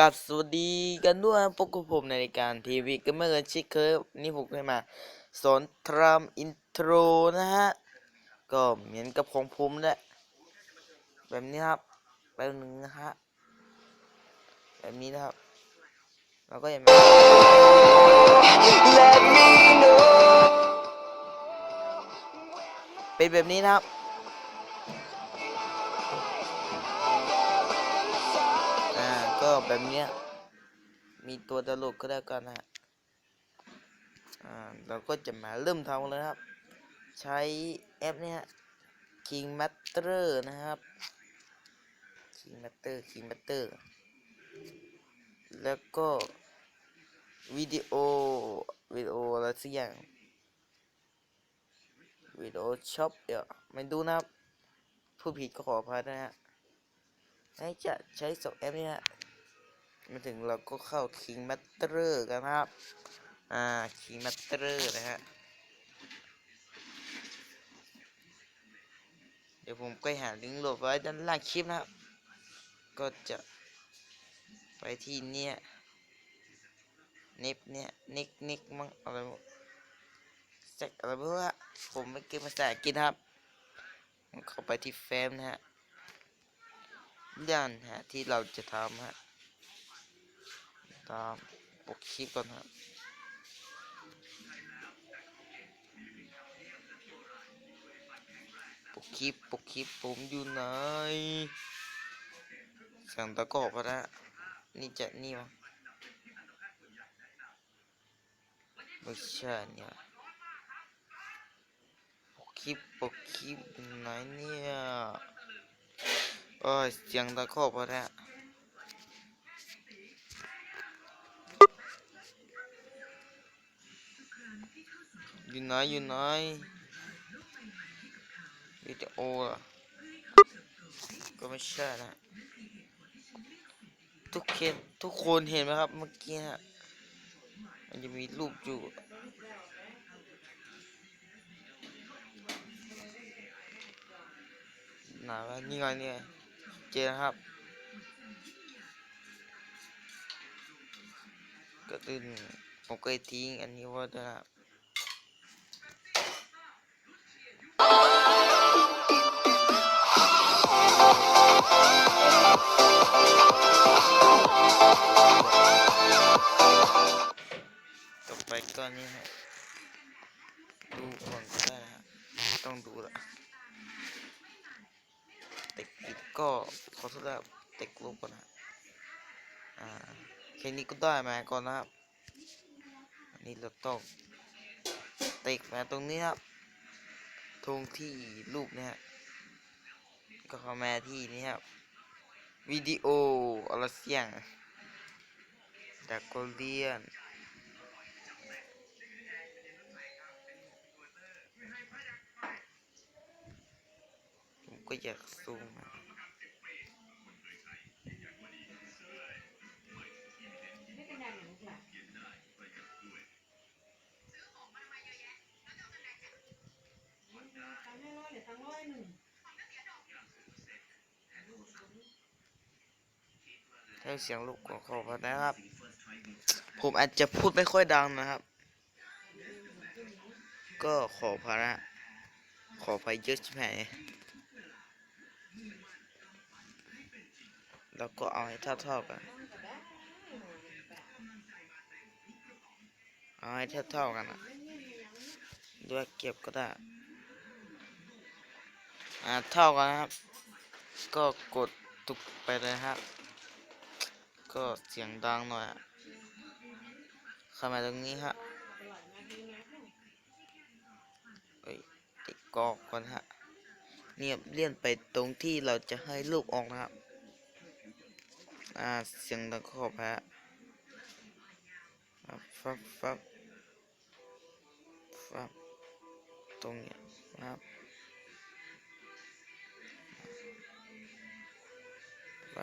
กับสวัสดีกันด้วยพบกับผมในรายการทีวีก็เมื่อชิคเคอร์นี่ผมเคยมาสอนทรัมอินโทรนะฮะ ก็เหมือนกับของผมแหละแบบนี้ครับแบบหนึ่งนะฮะ แบบนี้นะครับแล้วก็อย่างนี้เป็นแบบนี้นะครับ แบบเนี้ย มีตัวตลกก็ได้กันนะฮะอ่าเราก็จะมาเริ่มทำเลยครับ ใช้แอปเนี้ย King Master นะครับ King Master King Master แล้วก็วิดีโอวิดีโออะไรสักอย่างวิดีโอช็อปเดี๋ยวไม่ดูนะครับ ผู้ผิดก็ขออภัยนะฮะให้จะใช้สองแอปนี้ฮะ มาถึงเราก็เข้า King Master กันครับ อ่า King Master นะฮะ เดี๋ยวผมก็หาลิงก์โหลดไว้ด้านล่างคลิปนะครับ ก็จะไปที่เนี่ยนิปเนี่ยนิกนิกมั้งอะไรแซกอะไรไม่รู้ฮะผมไม่เก่งภาษาอังกฤษครับเข้าไปที่เฟมนะฮะเรื่องฮะที่เราจะทำฮะ ตามปกคลิปก่อนฮะปกคลิปปกคลิปผมอยู่ไหนเสียงตะกอบอะนะนี่จะนี่มั้งไม่ใช่เนี่ยปกคลิปปกคลิปไหนเนี่ยโอ้ยเสียงตะครบแล้ อยู่ไหนอยู่ไหนวิดีโอล่ะก็ไม่ใช่นะทุกคนทุกคนเห็นไหมครับเมื่อกี้ฮะมันจะมีรูปอยู่หนวะนี่ไงนี่ไงเจนะครับก็ตื่นผมเคยทิ้งอันนี้ไว้ด้วยนะครับ เต็กลบก่อนนะอ่าแค่นี้ก็ได้มาก่อนนะครับอันนี้เราต้องเต็กมาตรงนี้ครับตรงที่รูปเนี่ยฮะก็เข้ามาที่นี่ครับวิดีโออะไรเสียงจากโกเลียนผมก็อยากซูมนะ ตังร้อยหนึ่งให้เสียงลูกของเขาไปนะครับ ผมอาจจะพูดไม่ค่อยดังนะครับ ก็ขอพานะขอไปเยอะใช่ไหมแล้วก็เอาให้เท่าๆกัน เอาให้เท่าๆกันนะด้วยเก็บก็ได้ อ่าเท่ากันนะครับ ก็กดตุกไปเลยครับ ก็เสียงดังหน่อยอะเข้ามาตรงนี้ฮะเอ้ยติดกอกก่อนฮะเนี่ยเลื่อนไปตรงที่เราจะให้ลูกออกนะครับ อ่าเสียงดังขอบฮะฟับฟับฟับฟับตรงเนี้ย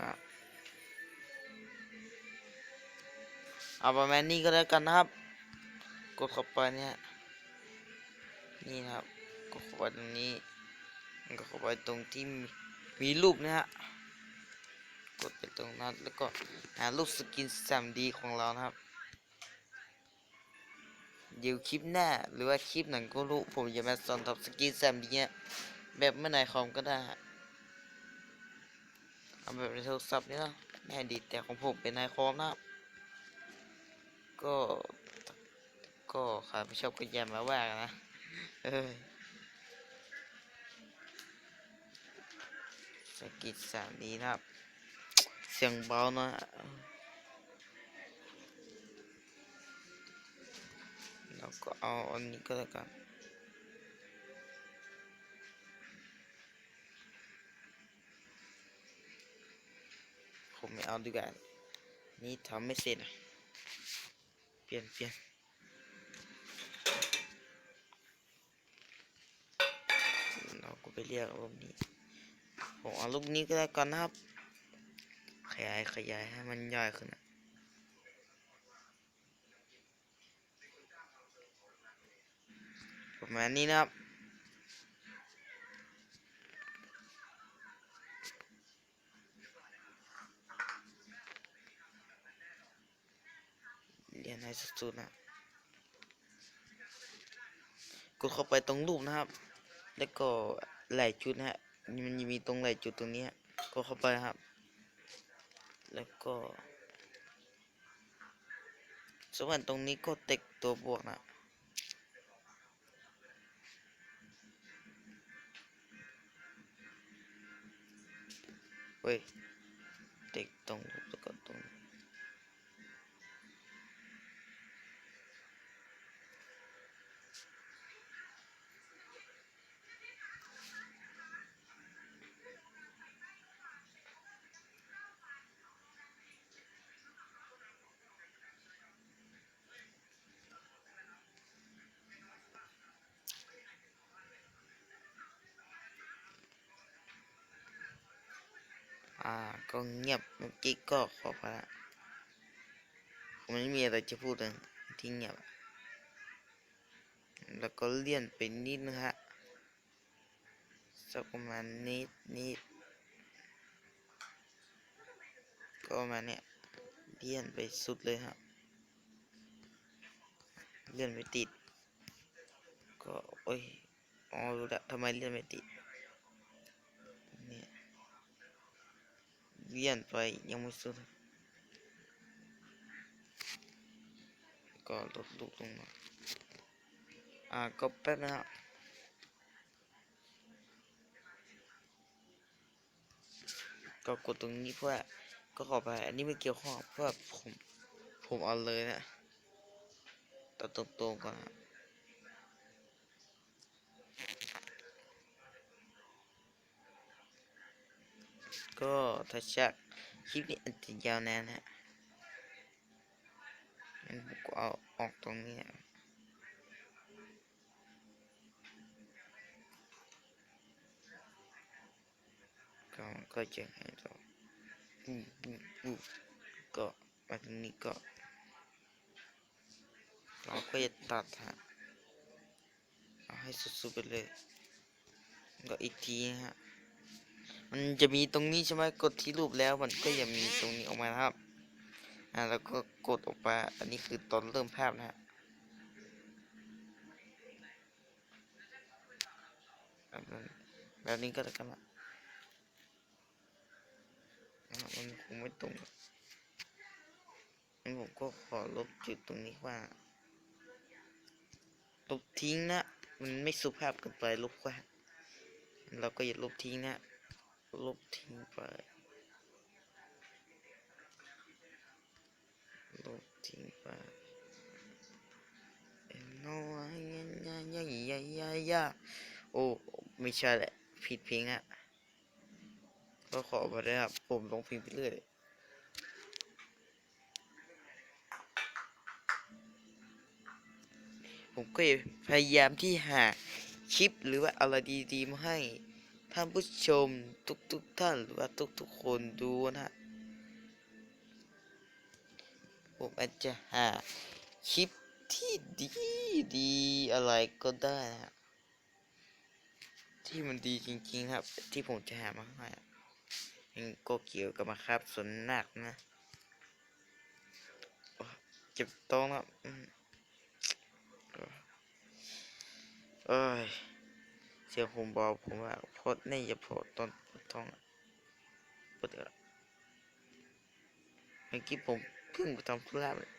ฟับเอาประมาณนี้ก็แล้วกันนะครับ กดเข้าไปเนี่ยนี่นะครับกดเข้าไปตรงนี้กดเข้าไปตรงที่มีมรูปเนะฮะกดไปตรงนั้นแล้วก็หารูปสกิน 3D ของเรานะครับ เดี๋ยวคลิปหน้าหรือว่าคลิปไหนก็รู้ผมจะมาสอนทำสกิน 3D เนี่ยแบบเมื่อไหนคอมก็ได้ เอาแบบในโทรศัพท์นี่นะไม่ดีแต่ของผมเป็นในคอมนะก็ก็ใครไม่ชอบก็อย่ามาว่ากันนะเอ้ยสกิดสามดีนะครับ เสียงเบานะแล้วก็เอาอันนี้ก็แล้วกัน ไม่เอาดีกว่า นี่ทำไม่เสร็จอะเปลี่ยนเปลี่ยนเราก็ไปเรียกรูปนี้ผมเอารูปนี้ก็ได้ก่อนนะครับ ขยายขยายให้มันย่อยขึ้นนะประมาณนี้นะครับ ยนให้สุดๆนะกดเข้าไปตรงรูปนะครับ แล้วก็ไหล่จุดนะฮะมันมีตรงไหล่จุดตรงนี้ก็เข้าไปครับ แล้วก็ส่วนตรงนี้ก็เต็กตัวบวกนะเว้ยเต็กตรง อ่า ก็เงียบเมื่อกี้ก็ขอพระผมไม่มีอะไรจะพูดเลยที่เงียบ แล้วก็เลี่ยนไปนิดนึงฮะสักประมาณนิดนิดก็ประมาณเนี้ยเลี่ยนไปสุดเลยฮะเลื่อนไม่ติด ก็ โอ้ยอ๋อรู้แล้วทำไมเลื่อนไม่ติด เลื่อนไปยังไม่สุดก็ลดลูกลงมาอ่าก็แป๊บนะก็กดตรงนี้เพื่อก็ขอไปอันนี้ไม่เกี่ยวข้องเพื่อผมผมเอาเลยนะตัดตรงๆก่อนนะ ก็ถ้าชักคลิปนี้อาจจะยาวนานนะงั้นผมก็เอาออกตรงนี้นะก็ก็จะให้เราปุ๊บปุ๊บปุ๊บก็มาตรงนี้ก็เราก็จะตัดฮะเอาให้สุดๆไปเลยก็อีกทีฮะ มันจะมีตรงนี้ใช่ไหมกดที่รูปแล้วมันก็จะมีตรงนี้ออกมานะครับ อ่าแล้วก็กดออกไปอันนี้คือตอนเริ่มภาพนะฮะแบบนี้ก็แล้วกันละมันคงไม่ตรงงั้นผมก็ขอลบจุดตรงนี้ว่าลบทิ้งนะ มันไม่สุภาพเกินไปลบว่าเราก็อย่าลบทิ้งนะ ลบทิ้งไป ลบทิ้งไปเอ็นโนยยายายายายาโอ้ ไม่ใช่แหละ ผิดเพลงอะก็ขอมาด้วยครับ ผมลงเพลงไปเรื่อยผมก็พยายามที่หาคลิปหรือว่าอะไรดีๆมาให้ ท่านผู้ชมทุกๆท่านหรือว่าทุกๆคนดูนะฮะผมอาจจะหาคลิปที่ดีดีอะไรก็ได้นะที่มันดีจริง ๆ ครับ ที่ผมจะหามาให้งก็เกี่ยวกับมาครับสนหนักนะเจ็บท้องแล้วอืมเอ้ย เสียงผมบอกผมว่าพอดนี่จะพอตอนปวดท้องปวดเดี๋ยวเมื่อกี้ผมเพิ่งไปทำธุระเลย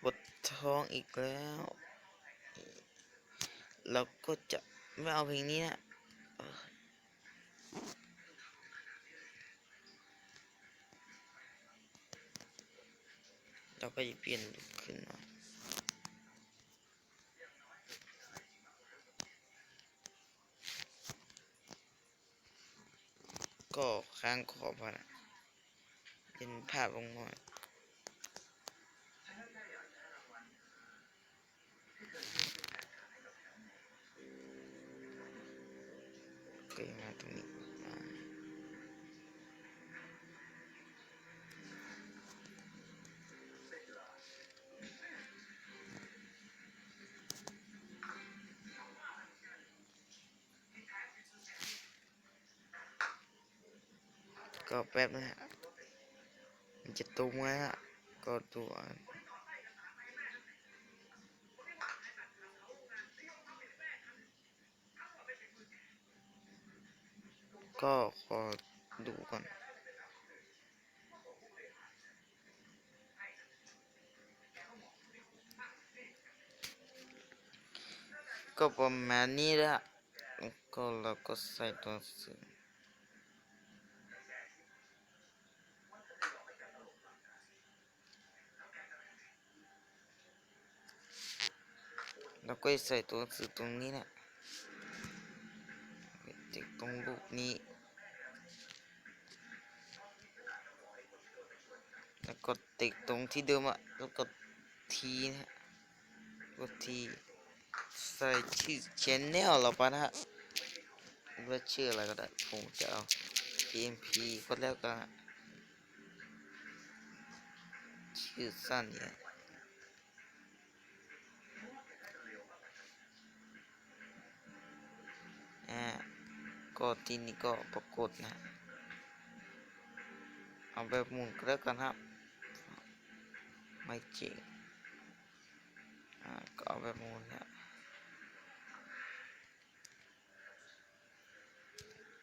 ปวดท้องอีกแล้ว เราก็จะไม่เอาเพลงนี้นะเราก็จะเปลี่ยนขึ้นมาก็ ค้างขอบพอนะเป็นภาพลงมา ก็แป๊บนะฮะมันจะตรงไหมฮะก็ดูอะก็ขอดูก่อนก็ประมาณนี้ละก็เราก็ใส่ตัวสื่อ เราก็ใส่ตัวสื่อตรงนี้นะติดตรงรูปนี้ แล้วก็ติดตรงที่เดิมอะแล้วก็ทีนะฮะกดทีใส่ชื่อชแนลเราไปนะฮะว่าชื่ออะไรก็ได้ผมจะเอา PMP ก็แล้วกันชื่อสั้นเนี่ย ก็ที่นี่ก็ปรากฏนะ เอาแบบหมุนก็แล้วกันครับ ไม่จริงก็เอาแบบหมุนเนี่ย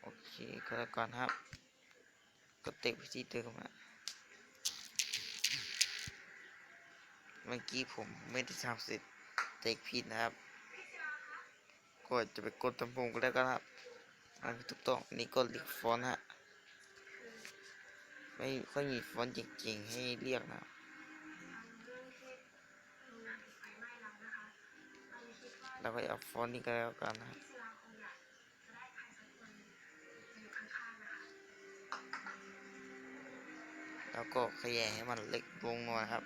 โอเคก็แล้วกันครับ ก็เตะไปที่เดิมอะเมื่อกี้ผมไม่ได้ทำเสร็จเตะผิดนะครับ ก็จะไปกดตำปุ่มก็แล้วกันครับ อันนี้ถูกต้องนี่ก็เรียกฟอนต์ฮะ ไม่ค่อยมีฟอนต์จริงๆ ให้เรียกนะเราก็เอาฟอนต์นี้ก็แล้วกันนะแล้วก็ขยายให้มันเล็กลงหน่อยครับ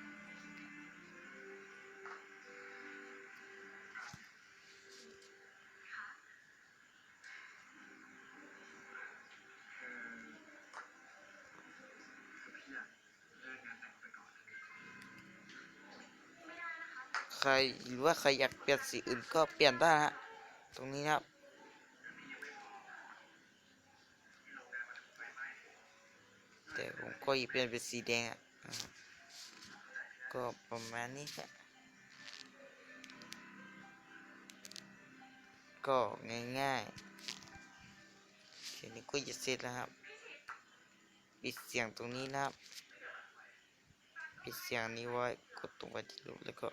หรือว่าใครอยากเปลี่ยนสีอื่นก็เปลี่ยนได้ฮะตรงนี้นะครับแต่ผมก็อยากเปลี่ยนเป็นสีแดงอะก็ประมาณนี้แหละก็ง่ายๆทีนี้ก็จะเสร็จแล้วครับ ปิดเสียงตรงนี้นะครับ ปิดเสียงนี้ไว้ กดตรงไปที่รูปแล้วก็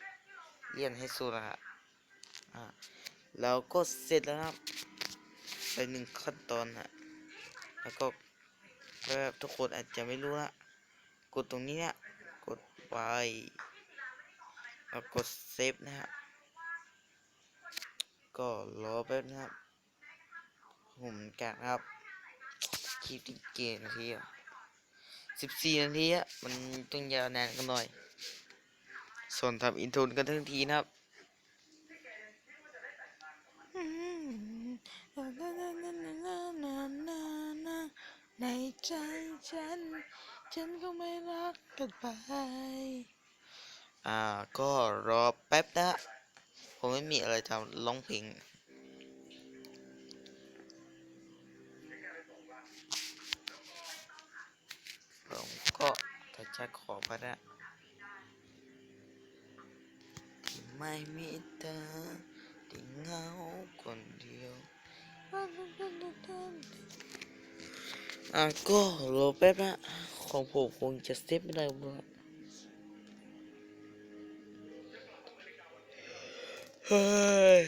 เลื่อนให้สุดนะฮะอ่าแล้วก็เสร็จแล้วนะครับไปหนึ่งขั้นตอนนะแล้วก็แบบทุกคนอาจจะไม่รู้นะกดตรงนี้เนี่ยกดไปแล้วกดเซฟนะฮะก็รอแป๊บนะครับผมกะครับคลิปที่เกนาทีอะสิบสี่นาทีอะมันต้องยาวนานกันหน่อย ส่วนทำอินโทนกันทั้งทีนะครับในใจฉัน ฉันก็ไม่รักกันไป อ่า ก็รอแป๊บนะผมไม่มีอะไรทำร้องเพลงผมก็จะขอพระ ไม่มีเธอที่เหงาคนเดียวอะก็รอแป๊บนะ ของผมคงจะเซฟไม่ได้หมดเฮ้ย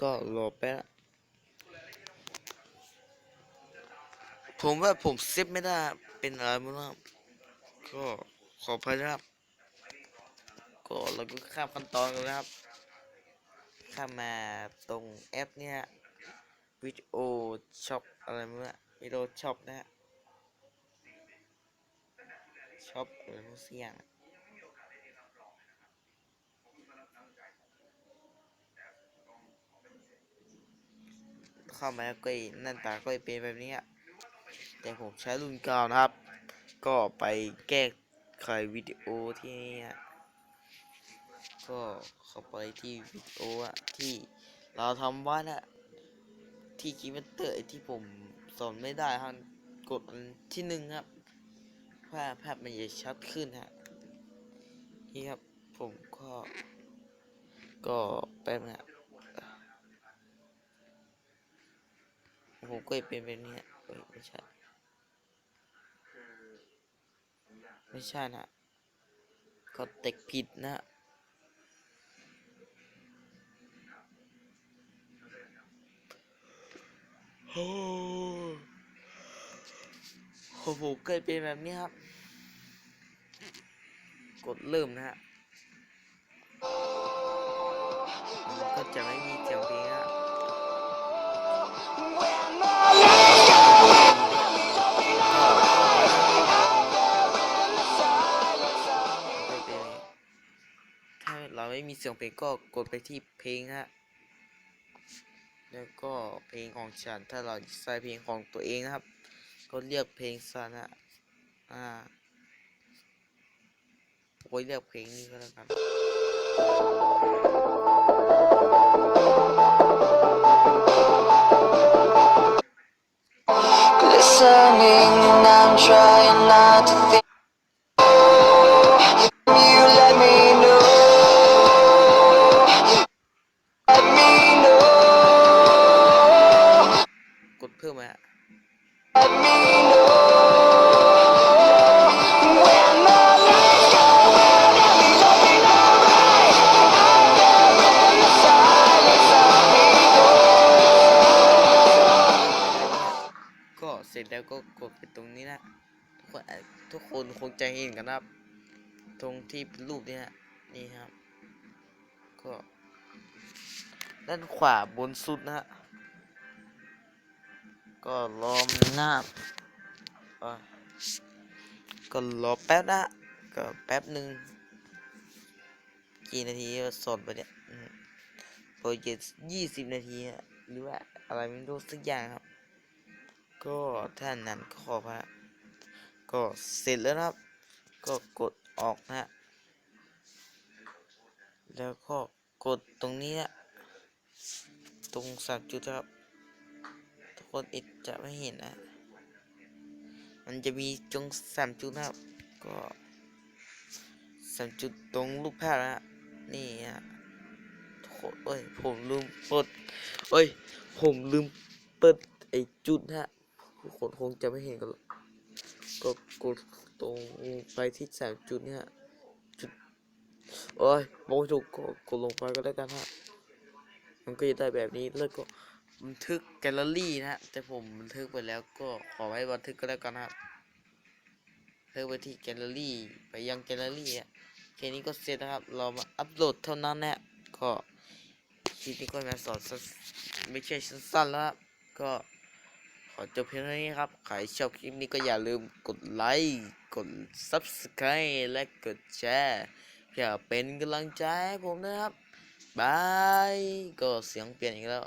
ก็รอแป๊บ ผมว่าผมเซฟไม่ได้เป็นอะไรไม่รู้ครับก็ขอพายนะครับ ก็เราก็ข้ามขั้นตอนกันนะครับ ข้ามมาตรงแอปเนี่ยวิดีโอช็อปอะไรไม่รู้อวิดีโอช็อปนะฮะช็อปอะไรไม่รู้สักอย่างเข้ามาแล้วก็ไอ้หนั่นตาก็เป็นแบบนี้อะ แต่ผมใช้รุ่นเก่านะครับ ก็ไปแก้ไขวิดีโอที่นี่อะก็เข้าไปที่วิดีโออะที่เราทำไว้นะที่คีย์เมนเตอร์ที่ผมสอนไม่ได้ครับกดอันที่หนึ่งครับภาพภาพมันจะชัดขึ้นฮะนี่ครับผมก็ก็แป๊บนะผมก็เป็นแบบนี้ ไม่ใช่ ไม่ใช่นะก็เต็กผิดนะโอ้โหเคยเป็นแบบนี้ครับ กดเริ่มนะฮะมันก็จะไม่มีเสียงเพลง มีเสียงเพลงก็กดไปที่เพลงฮะ แล้วก็เพลงของฉัน ถ้าเราใส่เพลงของตัวเองนะครับ ก็เรียกเพลงซะนะอ่าโอ้ยเรียกเพลงนี้ก็แล้วกัน Listening, I'm trying not to think. กดไปตรงนี้นะทุกคนทุกคนคงจะเห็นกันครับ ตรงที่เป็นรูปนี้นะนี่ครับ ก็ด้านขวาบนสุดนะฮะก็รอมหน้าก็รอแป๊บนะก็แป๊บหนึ่งกี่นาทีสดไปเนี่ยโปรเจกต์ยี่สิบนาทีอะหรือว่าอะไรไม่รู้สักอย่างครับ ก็ท่านนั้นก็ขอพระก็เสร็จแล้วนะครับ ก็กดออกนะฮะแล้วก็กดตรงนี้นะ ตรงสามจุดครับ ทุกคนอิดจะไม่เห็นนะ มันจะมีจงสามจุดนะครับ ก็สามจุดตรงรูปภาพนะฮะนี่ฮะทุกคนเอ้ยผมลืมเปิดเอ้ยผมลืมเปิดไอจุดนะฮะ ทุกคนคงจะไม่เห็นกันก็กดตรงไปที่สามจุดเนี่ยจุดโอ้ยมองถูกก็กดลงไปก็แล้กันฮะมันก็จะได้แบบนี้แล้วก็บันทึกแกลเลอรี่นะฮะแต่ผมบันทึกไปแล้วก็ขอไว้บันทึกก็แล้วกันนะครับเพิ่มไปที่แกลเลอรี่ไปยังแกลเลอรี่อะแค่นี้ก็เสร็จนะครับเรามาอัปโหลดเท่านั้นนะฮะก็คลิปนี้ก็มาสอนสั้นไม่ใช่สั้นๆแล้วก็ ขอจบเพียงเท่านี้ครับ ใครชอบคลิปนี้ก็อย่าลืมกดไลค์ กด subscribe และกดแชร์เพื่อเป็นกำลังใจให้ผมนะครับบาย ก็เสียงเปลี่ยนอีกแล้ว